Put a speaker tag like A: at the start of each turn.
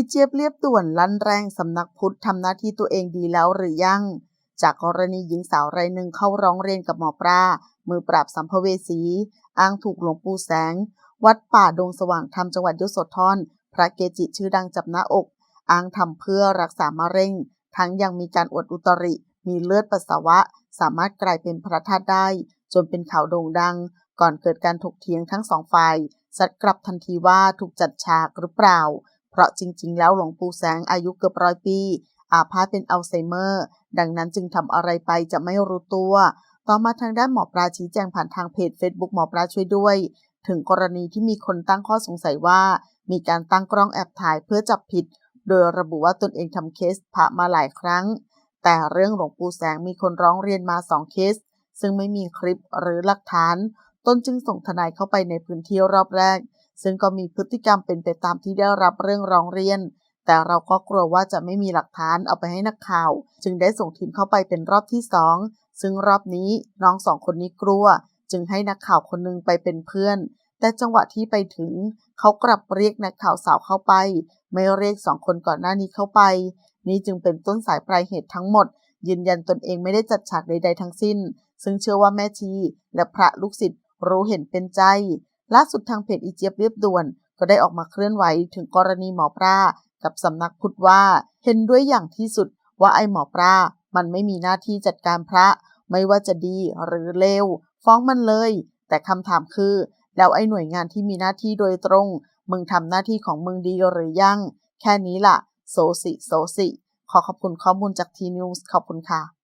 A: อีเจี๊ยบเรียบด่วนลั่นแรงสำนักพุทธทำหน้าที่ตัวเองดีแล้วหรือยัง จากกรณีหญิงสาวรายหนึ่งเข้าร้องเรียนกับหมอปลามือปราบสัมภเวสี อ้างถูกหลวงปู่แสง วัดป่าดงสว่างธรรมจังหวัดยโสธรพระเกจิชื่อดังจับหน้าอก อ้างทำเพื่อรักษามะเร็ง ทั้งยังมีการอวดอุตริ มีเลือดปัสสาวะ สามารถกลายเป็นพระธาตุได้ จนเป็นข่าวโด่งดัง ก่อนเกิดการถกเถียงทั้งสองฝ่ายสัดกลับทันทีว่าถูกจัดฉากหรือเปล่า ราะจริง ๆ แล้วหลวงปู่แสงอายุเกือบร้อยปี อาพาธเป็นอัลไซเมอร์ ดังนั้นจึงทำอะไรไปจะไม่รู้ตัว ต่อมาทางด้านหมอปลาชี้แจงผ่านทางเพจ Facebook หมอปลาช่วยด้วย ถึงกรณีที่มีคนตั้งข้อสงสัยว่า มีการตั้งกล้องแอบถ่ายเพื่อจับผิด โดยระบุว่าตนเองทำเคสพระมาหลายครั้ง แต่เรื่องหลวงปู่แสงมีคนร้องเรียนมาสองเคส ซึ่งไม่มีคลิปหรือหลักฐาน ตนจึงส่งทนายเข้าไปในพื้นที่รอบแรก ซึ่งก็มีพฤติกรรมเป็นไปตามที่ได้รับเรื่องร้องเรียน แต่เราก็กลัวว่าจะไม่มีหลักฐานเอาไปให้นักข่าว จึงได้ส่งทีมเข้าไปเป็นรอบที่สองซึ่งรอบนี้น้องสองคนนี้กลัว จึงให้นักข่าวคนหนึงไปเป็นเพื่อน แต่จังหวะที่ไปถึง เขากลับเรียกนักข่าวสาวเข้าไป ไม่เรียกสองคนก่อนหน้านี้เข้าไป นี่จึงเป็นต้นสายปลายเหตุทั้งหมด ยืนยันตนเองไม่ได้จัดฉากใด ๆ ทั้งสิ้น ซึ่งเชื่อว่าแม่ชีและพระลูกศิษย์รู้เห็นเป็นใจ ล่าสุดทางเพจอีเจี๊ยบเรียบด่วน ก็ได้ออกมาเคลื่อนไหวถึงกรณีหมอปลากับสำนักพุทธว่าเห็นด้วยอย่างที่สุดว่าไอหมอปลามันไม่มีหน้าที่จัดการพระ ไม่ว่าจะดีหรือเลวฟ้องมันเลย แต่คำถามคือ แล้วไอหน่วยงานที่มีหน้าที่โดยตรง มึงทำหน้าที่ของมึงดีหรือยัง แค่นี้ล่ะ โซสิ โซสิ ขอขอบคุณข้อมูลจากทีนิวส์ขอบคุณค่ะ